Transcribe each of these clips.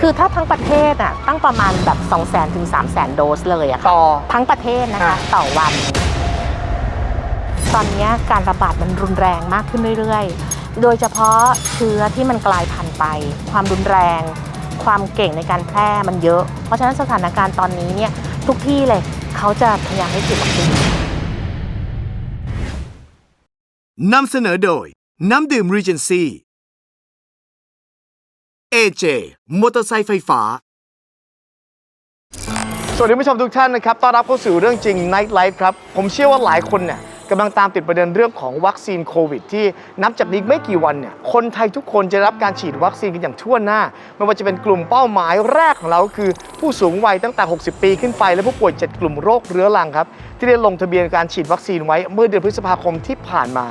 คือถ้าทั้งประเทศอะตั้งประมาณแบบ2 0 0 0 0 0ถึง3 0 0 0 0 0 โดสเลยอะค่ะต่อ ทั้งประเทศนะคะค่ะ ต่อวัน ตอนนี้การระบาดมันรุนแรงมากขึ้นเรื่อยๆ โดยเฉพาะเชื้อที่มันกลายพันธุ์ไป ความรุนแรง ความเก่งในการแพร่มันเยอะ เพราะฉะนั้นสถานการณ์ตอนนี้เนี่ยทุกที่เลยเขาจะพยายามให้ฉีดวัคซีน นำเสนอโดย น้ำดื่ม Regency AJ มอเตอร์ไซค์ไฟฟ้า สวัสดีผู้ชมทุกท่านนะครับ ต้อนรับเข้าสู่เรื่องจริง Night Life ครับ ผมเชื่อว่าหลายคนเนี่ยกำลังตามติดประเด็นเรื่องของวัคซีนโควิด ที่นับจากนี้ไม่กี่วันเนี่ย คนไทยทุกคนจะรับการฉีดวัคซีนกันอย่างทั่วหน้า ไม่ว่าจะเป็นกลุ่มเป้าหมายแรกของเราก็คือ ผู้สูงวัยตั้งแต่ 60 ปีขึ้นไป และผู้ป่วย 7 กลุ่มโรคเรื้อรังครับ ที่ได้ลงทะเบียนการฉีดวัคซีนไว้เมื่อเดือนพฤษภาคมที่ผ่านมา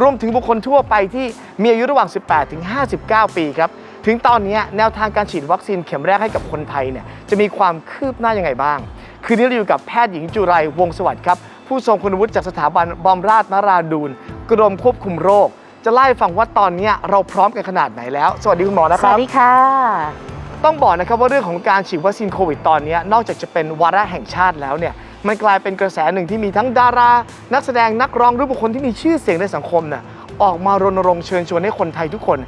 รวมถึงบุคคลทั่วไปที่มีอายุระหว่าง 18 ถึง 59 ปีครับ ถึงตอนนี้แนวทางการฉีดวัคซีนเข็มแรกให้กับคนไทยเนี่ยจะมีความคืบหน้ายังไงบ้าง คืนนี้เราอยู่กับแพทย์หญิงจุไรวงศ์สวัสดิ์ครับ ผู้ทรงคุณวุฒิจากสถาบันบอมราชนราดูนกรมควบคุมโรค จะไล่าให้ฟังว่าตอนนี้เราพร้อมกันขนาดไหนแล้ว สวัสดีคุณหมอนะสครัวับสดีค่ะ ต้องบอกนะครับว่าเรื่องของการฉีดวัคซีนโควิดตอนนี้นอกจากจะเป็นวาระแห่งชาติแล้วเนี่ยมันกลายเป็นกระแสหนึ่งที่มีทั้งดารา นักแสดงนักร้องหรือบุคคลที่มีชื่อเสียงในสังคมเนี่ยออกมารณรงค์เชิญชวนให้คนไทยทุกคน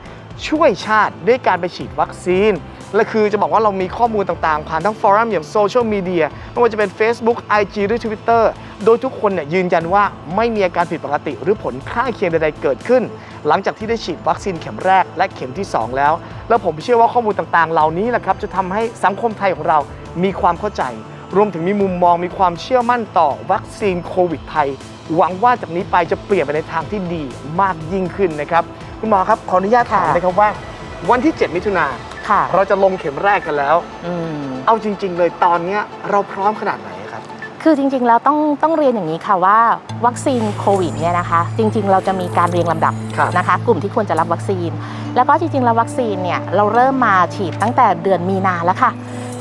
ช่วยชาติด้วยการไปฉีดวัคซีน และคือจะบอกว่าเรามีข้อมูลต่างๆ ผ่านทั้งฟอรัมอย่างโซเชียลมีเดียไม่ว่าจะเป็น Facebook IG หรือ Twitter โดยทุกคนเนี่ยยืนยันว่าไม่มีอาการผิดปกติหรือผลข้างเคียงใดๆเกิดขึ้น หลังจากที่ได้ฉีดวัคซีนเข็มแรกและเข็มที่ 2 แล้ว แล้วผมเชื่อว่าข้อมูลต่างๆ เหล่านี้แหละครับจะทำให้สังคมไทยของเรามีความเข้าใจ รวมถึงมีมุมมองมีความเชื่อมั่นต่อวัคซีนโควิดไทยหวังว่าจากนี้ไปจะเปลี่ยนไปในทางที่ดีมากยิ่งขึ้นนะครับ คุณหมอครับ ขออนุญาตถามค่ะนะครับว่า วันที่ 7 มิถุนาค่ะ เราจะลงเข็มแรกกันแล้ว อืม เอาจริง ๆ เลยตอนเนี้ยเราพร้อมขนาดไหนครับ คือจริงๆ แล้วต้องต้องเรียนอย่างนี้ค่ะว่าวัคซีนโควิดเนี่ยนะคะจริงๆ เราจะมีการเรียงลำดับครับ นะคะ กลุ่มที่ควรจะรับวัคซีน แล้วก็จริงๆ แล้ววัคซีนเนี่ยเราเริ่มมาฉีดตั้งแต่เดือนมีนาแล้วค่ะ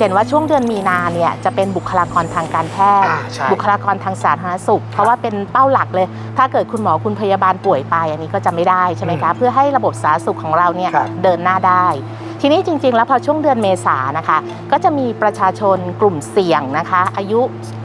เห็นว่าช่วงเดือนมีนาเนี่ยจะเป็นบุคลากรทางการแพทย์ อ่าใช่ บุคลากรทางสาธารณสุข เพราะว่าเป็นเป้าหลักเลย ถ้าเกิดคุณหมอคุณพยาบาลป่วยไปอันนี้ก็จะไม่ได้ใช่ไหมคะเพื่อให้ระบบสาธารณสุขของเราเนี่ยครับ เดินหน้าได้ ทีนี้จริงๆ แล้วพอช่วงเดือนเมษานะคะ ก็จะมีประชาชนกลุ่มเสี่ยงนะคะ อายุ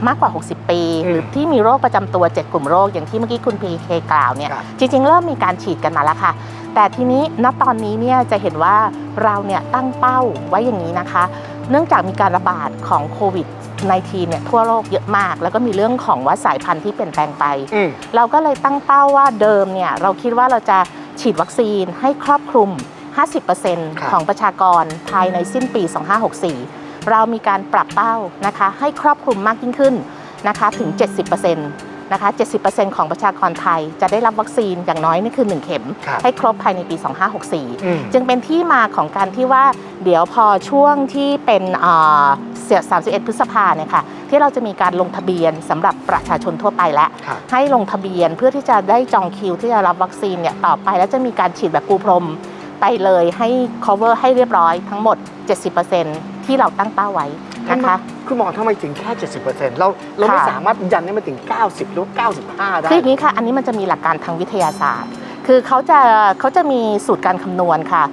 มากกว่า 60 ปี อืมหรือที่มีโรคประจำตัว 7 กลุ่มโรค อย่างที่เมื่อกี้คุณพีเคกล่าวเนี่ยครับ จริงๆ เริ่มมีการฉีดกันมาแล้วค่ะ แต่ทีนี้ณตอนนี้เนี่ยจะเห็นว่าเราเนี่ยตั้งเป้าไว้อย่างนี้นะคะ เนื่องจากมีการระบาดของโควิด -19 เนี่ยทั่วโลกเยอะมาก แล้วก็มีเรื่องของว่าสายพันธุ์ที่เปลี่ยนแปลงไป อืม เราก็เลยตั้งเป้าว่าเดิมเนี่ยเราคิดว่าเราจะฉีดวัคซีนให้ครอบคลุม ครับ 50%ของประชากรภายในสิ้นปี 2564 เรามีการปรับเป้านะคะให้ครอบคลุมมากยิ่งขึ้นนะคะถึง 70% นะคะ 70%ของประชากรไทยจะได้รับวัคซีนอย่างน้อยนี่คือ 1 เข็ม ครับให้ครบภายในปี อืม2564 จึงเป็นที่มาของการที่ว่าเดี๋ยวพอช่วงที่เป็นอ่าเสีย31 พฤษภาเนี่ยค่ะที่เราจะมีการลงทะเบียนสำหรับประชาชนทั่วไปแล้ว ครับ ให้ลงทะเบียนเพื่อที่จะได้จองคิวที่จะรับวัคซีนเนี่ยต่อไปแล้วจะมีการฉีดแบบปูพรมไปเลยให้ cover ให้เรียบร้อยทั้งหมด 70%ที่เราตั้งเป้าไว้ นะคะคุณหมอทำไมถึงแค่ 70%เราเราไม่ค่ะสามารถยันให้มันถึง 90 หรือ 95 ได้คืออย่างนี้ค่ะ อันนี้มันจะมีหลักการทางวิทยาศาสตร์ คือเขาจะเขาจะมีสูตรการคำนวณค่ะ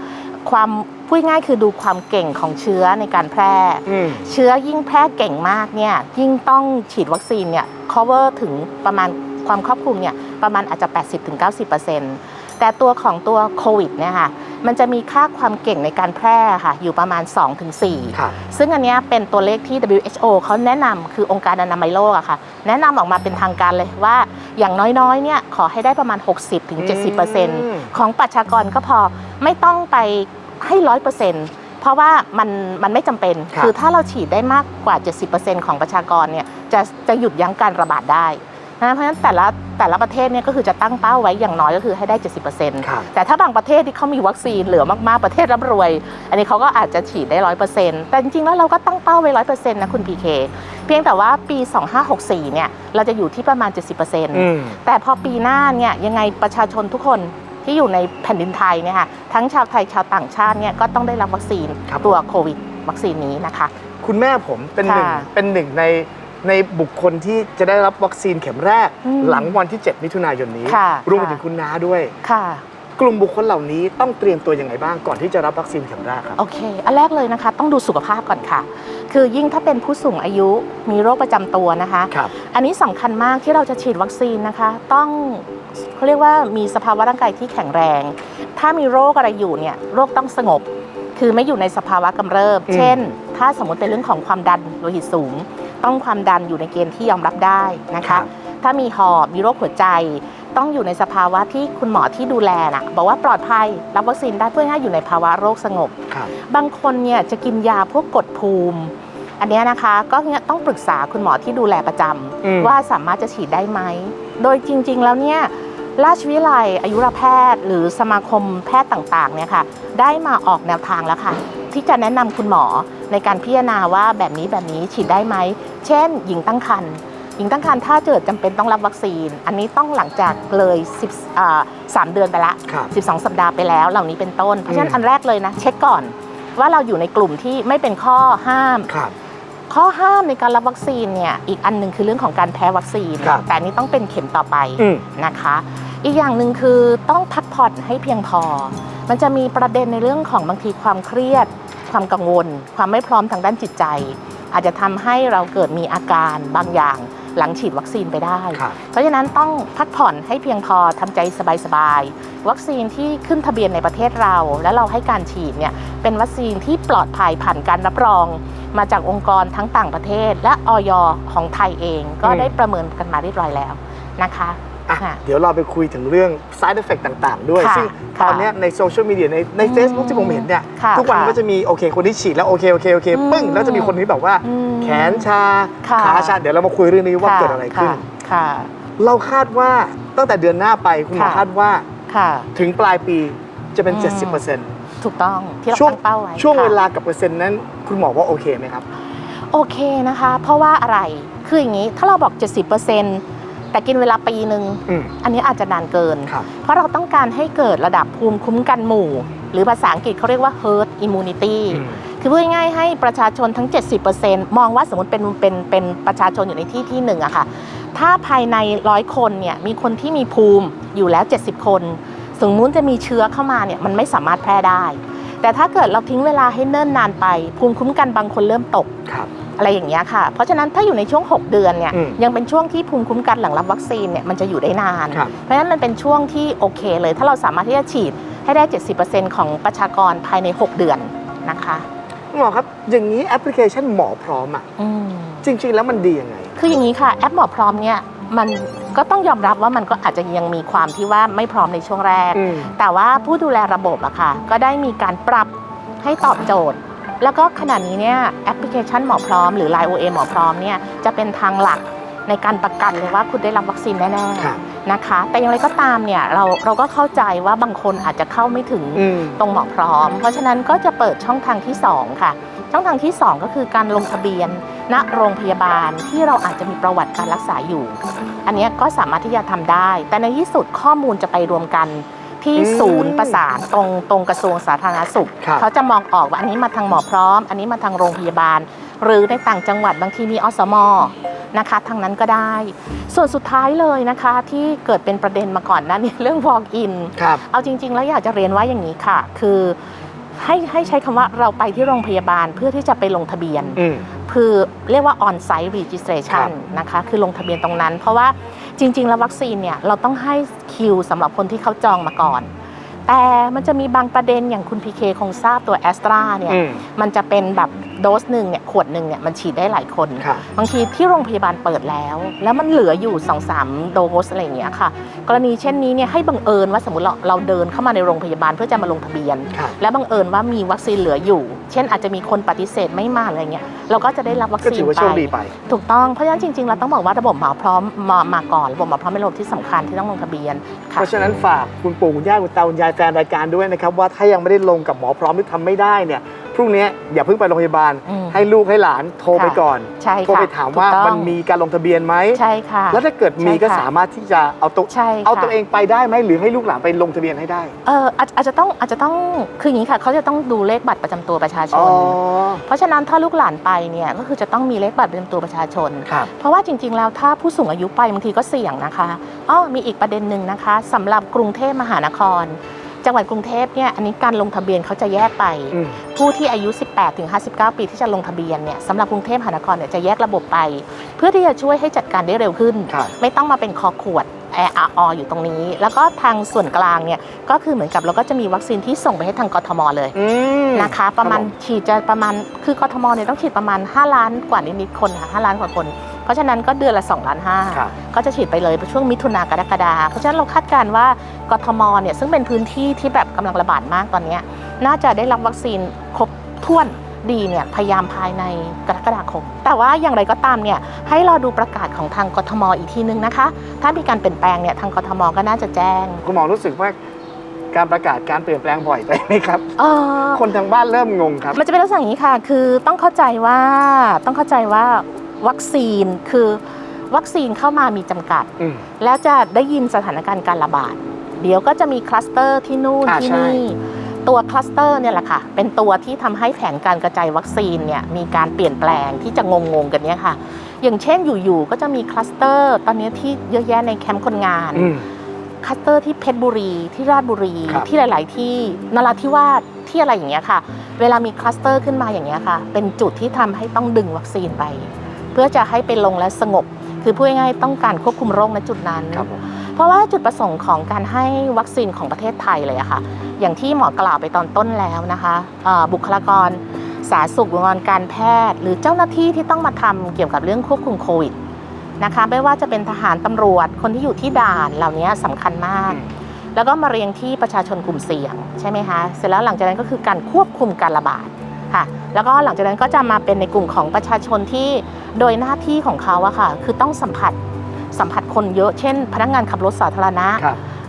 ความพูดง่ายๆคือดูความเก่งของเชื้อในการแพร่อืมเชื้อยิ่งแพร่เก่งมากเนี่ยยิ่งต้องฉีดวัคซีนเนี่ย cover ถึงประมาณความครอบคลุมเนี่ยประมาณอาจจะ 80-90% แต่ตัวของตัวโควิดเนี่ยค่ะมันจะมีค่าความเก่งในการแพร่ค่ะอยู่ประมาณ 2-4ครับซึ่งอันเนี้ยเป็นตัวเลขที่ WHO เขาแนะนำคือองค์การอนามัยโลกอะค่ะ แนะนำออกมาเป็นทางการเลยว่าอย่างน้อยๆเนี่ยขอให้ได้ประมาณ 60-70%ของประชากรก็พอไม่ต้องไปให้ร้อยเปอร์เซ็นต์เพราะว่ามันมันไม่จำเป็นครับคือถ้าเราฉีดได้มากกว่า 70%ของประชากรเนี่ยจะจะหยุดยั้งการระบาดได้ เพราะฉะนั้นแต่ละแต่ละประเทศเนี่ยก็คือจะตั้งเป้าไว้อย่างน้อยก็คือให้ได้ 70%ครับแต่ถ้าบางประเทศที่เขามีวัคซีนเหลือมากๆประเทศร่ำรวย อันนี้เขาก็อาจจะฉีดได้ร้อยเปอร์เซ็นต์แต่จริงๆแล้วเราก็ตั้งเป้าไว้ร้อยเปอร์เซ็นต์นะคุณพีเคเพียงแต่ว่าปี 2564 เนี่ยเราจะอยู่ที่ประมาณ 70%อืมแต่พอปีหน้าเนี่ยยังไงประชาชนทุกคนที่อยู่ในแผ่นดินไทยเนี่ยค่ะทั้งชาวไทยชาวต่างชาติเนี่ยก็ต้องได้รับวัคซีนครับตัวโควิดวัคซีนนี้นะคะ คุณแม่ผมเป็นหนึ่งค่ะเป็นหนึ่งใน ในบุคคลที่จะได้รับวัคซีนเข็มแรก อืมหลังวันที่ 7 มิถุนายนนี้ ค่ะรวมไปค่ะ ถึงคุณน้าด้วย ค่ะ กลุ่มบุคคลเหล่านี้ต้องเตรียมตัวยังไงบ้างก่อนที่จะรับวัคซีนเข็มแรกครับ โอเค อันแรกเลยนะคะ ต้องดูสุขภาพก่อนค่ะ คือยิ่งถ้าเป็นผู้สูงอายุ มีโรคประจำตัวนะคะ ครับ อันนี้สำคัญมากที่เราจะฉีดวัคซีนนะคะ ต้องเขาเรียกว่ามีสภาวะร่างกายที่แข็งแรง ถ้ามีโรคอะไรอยู่เนี่ยโรคต้องสงบ คือไม่อยู่ในสภาวะกำเริบ อืม เช่น ถ้าสมมติเป็นเรื่องของความดันโลหิตสูง ต้องความดันอยู่ในเกณฑ์ที่ยอมรับได้นะคะ ถ้ามีหอบมีโรคหัวใจ ต้องอยู่ในสภาวะที่คุณหมอที่ดูแลนะบอกว่าปลอดภัยรับวัคซีนได้เพื่อให้อยู่ในภาวะโรคสงบครับบางคนเนี่ยจะกินยาพวกกดภูมิอันเนี้ยนะคะก็เนี่ยต้องปรึกษาคุณหมอที่ดูแลประจำอืมว่าสามารถจะฉีดได้ไหม โดยจริง ๆ แล้วเนี่ย ราชวิไลยอายุรแพทย์ หรือสมาคมแพทย์ต่างๆเนี่ยค่ะได้มาออกแนวทางแล้วค่ะ ที่จะแนะนำคุณหมอในการพิจารณาว่าแบบนี้แบบนี้ฉีดได้ไหม เช่น หญิงตั้งครรภ์หญิงตั้งครรภ์ถ้าเกิดจำเป็นต้องรับวัคซีน อันนี้ต้องหลังจากเลย10อ่าสามเดือนไปละครับ12 สัปดาห์ไปแล้ว เหล่านี้เป็นต้น เพราะฉะนั้นอืมอันแรกเลยนะ เช็คก่อนว่าเราอยู่ในกลุ่มที่ไม่เป็นข้อห้ามครับข้อห้ามในการรับวัคซีนเนี่ยอีกอันหนึ่งคือเรื่องของการแพ้วัคซีนครับแต่อันนี้ต้องเป็นเข็มต่อไปอืมนะคะ อีกอย่างหนึ่งคือต้องพักผ่อนให้เพียงพอ มันจะมีประเด็นในเรื่องของบางทีความเครียด ความกังวล ความไม่พร้อมทางด้านจิตใจ อาจจะทำให้เราเกิดมีอาการบางอย่างหลังฉีดวัคซีนไปได้ครับเพราะฉะนั้นต้องพักผ่อนให้เพียงพอทำใจสบายๆ วัคซีนที่ขึ้นทะเบียนในประเทศเรา และเราให้การฉีดเนี่ยเป็นวัคซีนที่ปลอดภัยผ่านการรับรอง มาจากองค์กรทั้งต่างประเทศ และออยของไทยเองก็อืมได้ประเมินกันมาเรียบร้อยแล้วนะคะ อะค่ะเดี๋ยวเราไปคุยถึงเรื่อง side effect ต่าง ๆ ด้วย ค่ะซึ่งค่ะตอนเนี้ยในโซเชียลมีเดียในในอืม Facebook ที่ผมเห็นเนี่ยค่ะทุกวันค่ะก็จะมีโอเคคนที่ฉีดแล้วโอเคโอเคโอเคอืมปึ้งแล้วจะมีคนที่แบบว่า อืมแขนชาค่ะ ขาชาเดี๋ยวเรามาคุยเรื่องนี้ว่าค่เกิดอะไรขึ้นค่ะค่ะ เราคาดว่าตั้งแต่เดือนหน้าไปคุณหมอค่ะ คาดว่าค่ะ ถึงปลายปีจะเป็น อืม 70%ถูกต้องที่เราช่วงตั้งเป้าไว้ช่วงค่ะ เวลากับเปอร์เซ็นต์นั้น คุณหมอว่าโอเคไหมครับ โอเคนะคะ เพราะว่าอะไร คืออย่างนี้ ถ้าเราบอก 70% แต่กินเวลาปีหนึ่งอืม อันนี้อาจจะนานเกิน ครับ เพราะเราต้องการให้เกิดระดับภูมิคุ้มกันหมู่ หรือภาษาอังกฤษเขาเรียกว่า herd immunity อืมคือพูดง่ายๆให้ประชาชนทั้ง 70%มองว่าสมมติเป็นเป็นเป็นประชาชนอยู่ในที่ที่หนึ่งอะค่ะ ถ้าภายในร้อยคนเนี่ยมีคนที่มีภูมิอยู่แล้ว 70 คนสมมุติจะมีเชื้อเข้ามาเนี่ยมันไม่สามารถแพร่ได้ แต่ถ้าเกิดเราทิ้งเวลาให้เนิ่นนานไป ภูมิคุ้มกันบางคนเริ่มตก ครับ อะไรอย่างเงี้ยค่ะ เพราะฉะนั้นถ้าอยู่ในช่วง 6 เดือนเนี่ยอืมยังเป็นช่วงที่ภูมิคุ้มกันหลังรับวัคซีนเนี่ยมันจะอยู่ได้นาน ครับ เพราะฉะนั้นมันเป็นช่วงที่โอเคเลย ถ้าเราสามารถที่จะฉีดให้ได้ 70%ของประชากรภายใน 6 เดือนนะคะคุณหมอครับอย่างนี้แอปพลิเคชันหมอพร้อมอะอืม จริง ๆ แล้วมันดียังไง คืออย่างนี้ค่ะ แอปหมอพร้อมเนี่ยมันก็ต้องยอมรับว่ามันก็อาจจะยังมีความที่ว่าไม่พร้อมในช่วงแรก อืม แต่ว่าผู้ดูแลระบบอะค่ะ ก็ได้มีการปรับให้ตอบโจทย์ แล้วก็ขณะนี้เนี่ยแอปพลิเคชันหมอพร้อมหรือ Line OA หมอพร้อมเนี่ยจะเป็นทางหลักในการประกันเลยว่าคุณได้รับวัคซีนแน่ครับๆนะคะ แต่อย่างไรก็ตามเนี่ยเราเราก็เข้าใจว่าบางคนอาจจะเข้าไม่ถึงอืมตรงหมอพร้อม เพราะฉะนั้นก็จะเปิดช่องทางที่ 2 ค่ะ ช่องทางที่ 2 ก็คือการลงทะเบียนณโรงพยาบาลที่เราอาจจะมีประวัติการรักษาอยู่ อันเนี้ยก็สามารถที่จะทำได้ แต่ในที่สุดข้อมูลจะไปรวมกัน ที่อืมศูนย์ประสานตรงตรงกระทรวงสาธารณสุข ครับเขาจะมองออกว่าอันนี้มาทางหมอพร้อม อันนี้มาทางโรงพยาบาล หรือในต่างจังหวัดบางทีมีอสมนะคะทางนั้นก็ได้ ส่วนสุดท้ายเลยนะคะที่เกิดเป็นประเด็นมาก่อนหนั้นเรื่อง walk in ครับ เอาจริง ๆ แล้วอยากจะเรียนว่าอย่างนี้ค่ะ คือให้ให้ใช้คำว่าเราไปที่โรงพยาบาลเพื่อที่จะไปลงทะเบียน อืม คือเรียกว่า on site registration นะคะ คือลงทะเบียนตรงนั้น เพราะว่า จริง ๆ แล้ววัคซีนเนี่ยเราต้องให้คิวสำหรับคนที่เขาจองมาก่อน แต่มันจะมีบางประเด็นอย่างคุณพีเคคงทราบตัวแอสตราเนี่ยอืมมันจะเป็นแบบโดสหนึ่งเนี่ยขวดหนึ่งเนี่ยมันฉีดได้หลายคนครับบางทีที่โรงพยาบาลเปิดแล้ว แล้วมันเหลืออยู่2อสามโดสอะไรอย่างเงี้ยค่ะ กรณีเช่นนี้เนี่ยให้บังเอิญว่าสมมติเราเราเดินเข้ามาในโรงพยาบาลเพื่อจะมาลงทะเบียนครับและบังเอิญว่ามีวัคซีนเหลืออยู่ เช่นอาจจะมีคนปฏิเสธไม่มาอะไรเงี้ยเราก็จะได้รับวัคก็ซีนถือว่าไปโชคดีไป ถูกต้องเพราะฉะนั้นจริงๆเราต้องบอกว่าระบบหมอพร้อมมามาก่อนระบบหมอพร้อมเป็นระบบที่สำคัญที่ต้องลงทะเบียนเพค่ะราะฉะนั้นฝากคุณปู่คุณย่าคุณตาคุณยายแฟนรายการด้วยนะครับว่าถ้ายังไม่ได้ลงกับหมอพร้อมหรือทำไม่ได้เนี่ย พรุ่งนี้อย่าเพิ่งไปโรงพยาบาล อืมให้ลูกให้หลานโทรไปค่ะก่อน ใช่ค่ะโทรไปถามว่าถูกต้อง มันมีการลงทะเบียนไหม ใช่ค่ะ แล้วถ้าเกิดมีใช่ก็ค่ะสามารถที่จะเอาตัวใช่ค่ะ เอาตัวเองไปได้ไหมหรือให้ลูกหลานไปลงทะเบียนให้ได้เอออาจอาจจะต้องอาจจะต้องคืออย่างนี้ค่ะเขาจะต้องดูเลขบัตรประจำตัวประชาชอ๋นอเพราะฉะนั้นถ้าลูกหลานไปเนี่ยก็คือจะต้องมีเลขบัตรประจำตัวประชาชน ครับเพราะว่าจริงๆแล้วถ้าผู้สูงอายุไปบางทีก็เสี่ยงนะคะอ้อมีอีกประเด็นหนึ่งนะคะสำหรับกรุงเทพมหานคร จังหวัดกรุงเทพเนี่ยอันนี้การลงทะเบียนเขาจะแยกไปอืมผู้ที่อายุ 18ถึง59 ปีที่จะลงทะเบียนเนี่ยสำหรับกรุงเทพมหานครเนี่ยจะแยกระบบไป เพื่อที่จะช่วยให้จัดการได้เร็วขึ้นครับไม่ต้องมาเป็นคอขวดแอออยู่ตรงนี้ แล้วก็ทางส่วนกลางเนี่ยก็คือเหมือนกับเราก็จะมีวัคซีนที่ส่งไปให้ทางกทมเลยอืมนะคะ ประมาณครับผฉีดจะประมาณคือกทมเนี่ยต้องฉีดประมาณ 5 ล้านกว่านิดๆคนค่ะ5ล้านกว่าคน เพราะฉะนั้นก็เดือนละ2ล้านห้าครับก็จะฉีดไปเลยช่วงมิถุนากรกฎาเพราะฉะนั้นเราคาดการณ์ว่ากทมเนี่ยซึ่งเป็นพื้นที่ที่แบบกำลังระบาดมากตอนเนี้ยน่าจะได้รับวัคซีนครบถ้วนดีเนี่ยพยายามภายในกรกฎาคม แต่ว่าอย่างไรก็ตามเนี่ยให้รอดูประกาศของทางกทมอีกทีนึงนะคะ ถ้ามีการเปลี่ยนแปลงเนี่ยทางกทมก็น่าจะแจ้ง คุณหมอรู้สึกว่าการประกาศการเปลี่ยนแปลงบ่อยไปไหมครับเออคนทางบ้านเริ่มงงครับ มันจะเป็นลักษณะอย่างนี้ค่ะ คือต้องเข้าใจว่าต้องเข้าใจว่า วัคซีนคือวัคซีนเข้ามามีจำกัด อืม แล้วจะได้ยินสถานการณ์การระบาด เดี๋ยวก็จะมีคลัสเตอร์ที่นู่นอ่าที่ใช่ นี่ ตัวคลัสเตอร์เนี่ยแหละค่ะ เป็นตัวที่ทำให้แผนการกระจายวัคซีนเนี่ยมีการเปลี่ยนแปลงที่จะงงๆกันเนี่ยค่ะ อย่างเช่นอยู่ๆก็จะมีคลัสเตอร์ตอนนี้ที่เยอะแยะในแคมป์คนงาน อืม คลัสเตอร์ที่เพชรบุรีที่ราชบุรี ครับ ที่หลาย ๆ ที่นราธิวาสที่อะไรอย่างเงี้ยค่ะ เวลามีคลัสเตอร์ขึ้นมาอย่างเงี้ยค่ะ เป็นจุดที่ทำให้ต้องดึงวัคซีนไป เพื่อจะให้ไปลงและสงบ คือพูดง่ายๆต้องการควบคุมโรคณจุดนั้น ครับผมเพราะว่าจุดประสงค์ของการให้วัคซีนของประเทศไทยเลยอะค่ะ อย่างที่หมอกล่าวไปตอนต้นแล้วนะคะเอ่อบุคลากร สาธารณสุขบุคลากรการแพทย์ หรือเจ้าหน้าที่ที่ต้องมาทำเกี่ยวกับเรื่องควบคุมโควิดนะคะ ไม่ว่าจะเป็นทหารตำรวจคนที่อยู่ที่ด่านเหล่านี้สำคัญมาก แล้วก็มาเรียงที่ประชาชนกลุ่มเสี่ยงใช่ไหมคะ เสร็จแล้วหลังจากนั้นก็คือการควบคุมการระบาด ค่ะ แล้วก็หลังจากนั้นก็จะมาเป็นในกลุ่มของประชาชนที่โดยหน้าที่ของเขาอะค่ะ คือต้องสัมผัสสัมผัสคนเยอะเช่น พนักงานขับรถสาธารณะ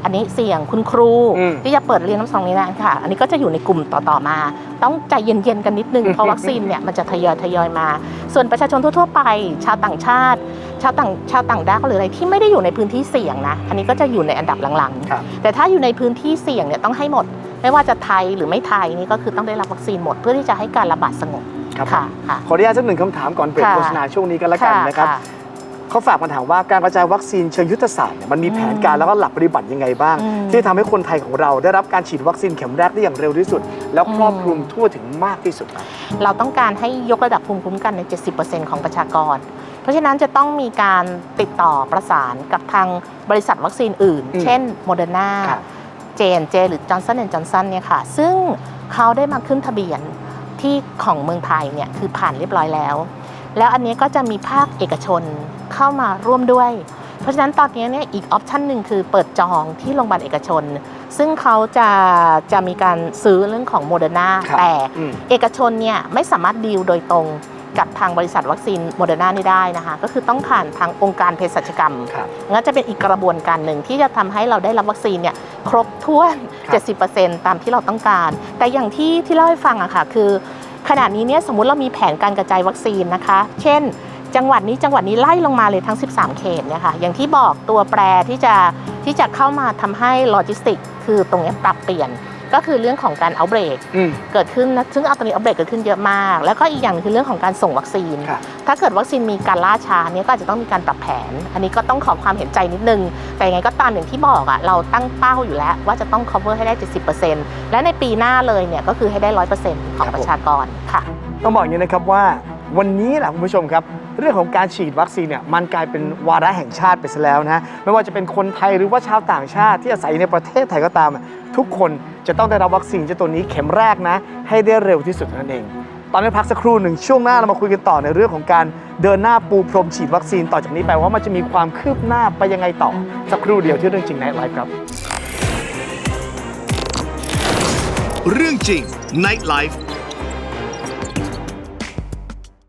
อันนี้เสี่ยงคุณครูอืมที่จะเปิดเรียนน้ำสองนี้นะค่ะ อันนี้ก็จะอยู่ในกลุ่มต่อๆมา ต้องใจเย็นๆกันนิดนึง เพราะวัคซีนเนี่ยมันจะทยอยทยอยมา ส่วนประชาชนทั่วๆไป ชาวต่างชาติ ชาวต่างชาวต่างด้าวหรืออะไรที่ไม่ได้อยู่ในพื้นที่เสี่ยงนะอันนี้ก็จะอยู่ในอันดับหลังครับ ๆ แต่ถ้าอยู่ในพื้นที่เสี่ยงเนี่ยต้องให้หมด ไม่ว่าจะไทยหรือไม่ไทยนี่ก็คือต้องได้รับวัคซีนหมดเพื่อที่จะให้การระบาดสงบครับค่ะค่ะ ขออนุญาตสักหนึ่งคำถามก่อนเบรกค่ะโฆษณาช่วงนี้กันแล้วกันนะครับ เขาฝากมาถามว่าการกระจายวัคซีนเชิงยุทธศาสตร์เนี่ยมันมีแผนการแล้วก็หลักปฏิบัติยังไงบ้างอืมที่ทำให้คนไทยของเราได้รับการฉีดวัคซีนเข็มแรกได้อย่างเร็วที่สุด แล้วครอบคลุมทั่วถึงมากที่สุดครับเราต้องการให้ยกระดับภูมิคุ้มกันใน 70%ของประชากร เพราะฉะนั้นจะต้องมีการติดต่อประสานกับทางบริษัทวัคซีนอื่นอืมเช่นโมเดอร์นาครับเจนเจหรือจอร์นสันแอนด์จอร์นสันเนี่ยค่ะซึ่งเขาได้มาขึ้นทะเบียนที่ของเมืองไทยเนี่ยคือผ่านเรียบร้อยแล้ว แล้วอันนี้ก็จะมีภาคเอกชน เข้ามาร่วมด้วย เพราะฉะนั้นตอนนี้เนี่ยอีกออปชันหนึ่งคือเปิดจองที่โรงพยาบาลเอกชน ซึ่งเขาจะจะมีการซื้อเรื่องของโมเดอร์นาครับแต่อืม เอกชนเนี่ยไม่สามารถดีลโดยตรงกับทางบริษัทวัคซีนโมเดอร์นานี่ได้นะคะ ก็คือต้องผ่านทางองค์การเภสัชกรรม ครับ งั้นจะเป็นอีกกระบวนการหนึ่งที่จะทำให้เราได้รับวัคซีนเนี่ยครบถ้วน ครับ70%ตามที่เราต้องการ แต่อย่างที่ที่เล่าให้ฟังอะค่ะคือ ขณะนี้เนี่ยสมมุติเรามีแผนการกระจายวัคซีนนะคะ เช่น จังหวัดนี้จังหวัดนี้ไล่ลงมาเลยทั้ง 13 เขตเนี่ยค่ะอย่างที่บอกตัวแปรที่จะที่จะเข้ามาทำให้โลจิสติกคือตรงเนี้ยปรับเปลี่ยนก็คือเรื่องของการเอาเบรกอืมเกิดขึ้นนะซึ่งเอาตอนนี้เอาเบรกเกิดขึ้นเยอะมาก แล้วก็อีกอย่างหนึ่งคือเรื่องของการส่งวัคซีนครับถ้าเกิดวัคซีนมีการล่าช้าเนี่ยก็อาจจะต้องมีการปรับแผน อันนี้ก็ต้องขอความเห็นใจนิดนึง แต่ยังไงก็ตามอย่างที่บอกอะเราตั้งเป้าอยู่แล้วว่าจะต้อง cover ให้ได้ 70%และในปีหน้าเลยเนี่ยก็คือให้ได้ 100%ของประชากรค่ะ ต้องบอกอย่างนี้นะครับว่าวันนี้แหละคุณผู้ชมครับ เรื่องของการฉีดวัคซีนเนี่ยมันกลายเป็นวาระแห่งชาติไปซะแล้วนะไม่ว่าจะเป็นคนไทยหรือว่าชาวต่างชาติที่อาศัยในประเทศไทยก็ตาม ทุกคนจะต้องได้รับวัคซีนจ้ตัวนี้เข็มแรกนะ ให้ได้เร็วที่สุดนั่นเอง ตอนนี้พักสักครู่หนึ่งช่วงหน้าเรามาคุยกันต่อในเรื่องของการเดินหน้าปูพรมฉีดวัคซีนต่อจากนี้ไปว่ามันจะมีความคืบหน้าไปยังไงต่อสักครู่เดียวที่เรื่องจริงในไลฟ์ครับ เรื่องจริง Night Life